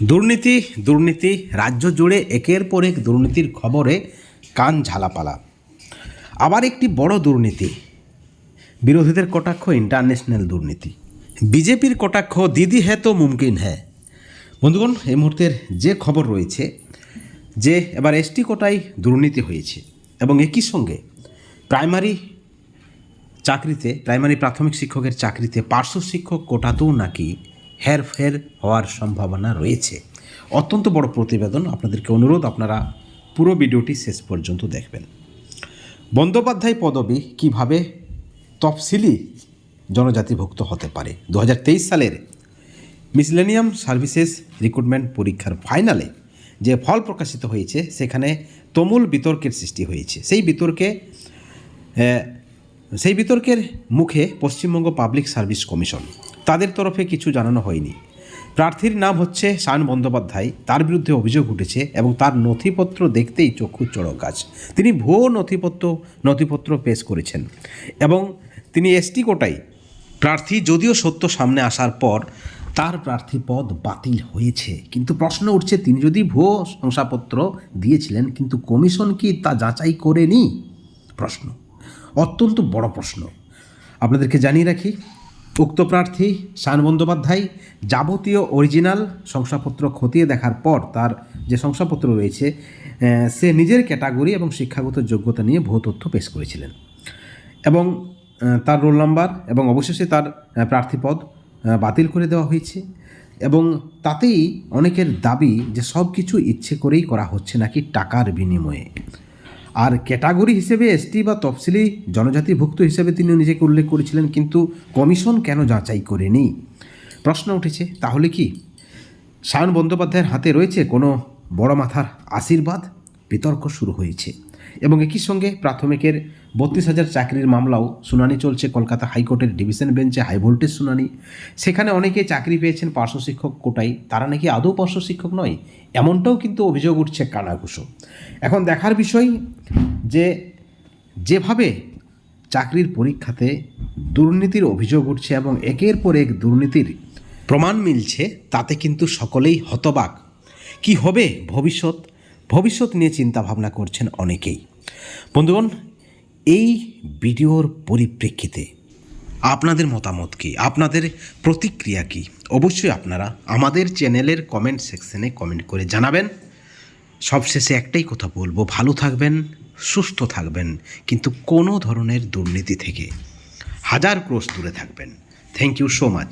দুর্নীতি দুর্নীতি, রাজ্য জুড়ে একের পর এক দুর্নীতির খবরে কান ঝালাপালা। আবার একটি বড় দুর্নীতি, বিরোধীদের কটাক্ষ ইন্টারন্যাশনাল দুর্নীতি। বিজেপির কটাক্ষ, দিদি হ্যাঁ তো মুমকিন হ্যাঁ। বন্ধুগণ, এই মুহূর্তের যে খবর রয়েছে, যে এবার এসটি কোটায় দুর্নীতি হয়েছে এবং একই সঙ্গে প্রাইমারি চাকরিতে, প্রাইমারি প্রাথমিক শিক্ষকের চাকরিতে পার্শ্ব শিক্ষক কোটাতেও নাকি হেরফের হওয়ার সম্ভাবনা রয়েছে। অত্যন্ত বড় প্রতিবেদন আপনাদেরকে অনুরোধ, আপনারা পুরো ভিডিওটি শেষ পর্যন্ত দেখবেন। বন্দ্যোপাধ্যায় পদবি কীভাবে তফসিলি জনজাতিভুক্ত হতে পারে? দু হাজার তেইশ সালের মিসলেনিয়াম সার্ভিসেস রিক্রুটমেন্ট পরীক্ষার ফাইনালে যে ফল প্রকাশিত হয়েছে, সেখানে তমুল বিতর্কের সৃষ্টি হয়েছে। সেই বিতর্কে সেই বিতর্কের মুখে পশ্চিমবঙ্গ পাবলিক সার্ভিস কমিশন তাদের তরফে কিছু জানানো হয়নি। প্রার্থীর নাম হচ্ছে শান বন্দ্যোপাধ্যায়। তার বিরুদ্ধে অভিযোগ উঠেছে এবং তার নথিপত্র দেখতেই চক্ষু চড়ক গাছ তিনি ভুয়ো নথিপত্র নথিপত্র পেশ করেছেন এবং তিনি এসটি কোটায় প্রার্থী যদিও সত্য সামনে আসার পর তার প্রার্থী পদ বাতিল হয়েছে। কিন্তু প্রশ্ন উঠছে, তিনি যদি ভুয়ো শংসাপত্র দিয়েছিলেন, কিন্তু কমিশন কি তা যাচাই করেনি? প্রশ্ন। অত্যন্ত বড় প্রশ্ন। আপনাদেরকে জানিয়ে রাখি উক্ত প্রার্থী শান বন্দ্যোপাধ্যায় যাবতীয় অরিজিনাল শংসাপত্র খতিয়ে দেখার পর তার যে শংসাপত্র রয়েছে সে নিজের ক্যাটাগরি এবং শিক্ষাগত যোগ্যতা নিয়ে ভুয়ো তথ্য পেশ করেছিলেন। এবং তার রোল নাম্বার এবং অবশেষে তার প্রার্থীপদ বাতিল করে দেওয়া হয়েছে। এবং তাতেই অনেকের দাবি যে সব কিছু ইচ্ছে করেই করা হচ্ছে নাকি টাকার বিনিময়ে। আর ক্যাটাগরি হিসেবে এসটি বা তফসিলি জনজাতিভুক্ত হিসেবে তিনি নিজেকে উল্লেখ করেছিলেন, কিন্তু কমিশন কেন যাচাই করেনি? প্রশ্ন উঠেছে, তাহলে কি? সায়ন বন্দ্যোপাধ্যায়ের হাতে রয়েছে কোনো বড় মাথার আশীর্বাদ? বিতর্ক শুরু হয়েছে। এবং একই সঙ্গে প্রাথমিকের বত্রিশ হাজার চাকরির মামলাও শুনানি চলছে কলকাতা হাইকোর্টের ডিভিশন বেঞ্চে, হাই ভোল্টেজ শুনানি। সেখানে অনেকে চাকরি পেয়েছেন পার্শ্ব শিক্ষক কোটাই তারা নাকি আদৌ পার্শ্ব শিক্ষক নয়, এমনটাও কিন্তু অভিযোগ উঠছে কানাঘুষো। এখন দেখার বিষয় যে, যেভাবে চাকরির পরীক্ষাতে দুর্নীতির অভিযোগ উঠছে এবং একের পর এক দুর্নীতির প্রমাণ মিলছে, তাতে কিন্তু সকলেই হতবাক। কি হবে ভবিষ্যৎ? ভবিষ্যৎ নিয়ে চিন্তা ভাবনা করছেন অনেকেই। বন্ধুগণ, এই ভিডিওর পরিপ্রেক্ষিতে আপনাদের মতামত কি? আপনাদের প্রতিক্রিয়া কি? অবশ্যই আপনারা আমাদের চ্যানেলের কমেন্ট সেকশনে কমেন্ট করে জানাবেন। সবশেষে একটাই কথা বলব, ভালো থাকবেন, সুস্থ থাকবেন, কিন্তু কোনো ধরনের দুর্নীতি থেকে হাজার ক্রোশ দূরে থাকবেন। Thank you so much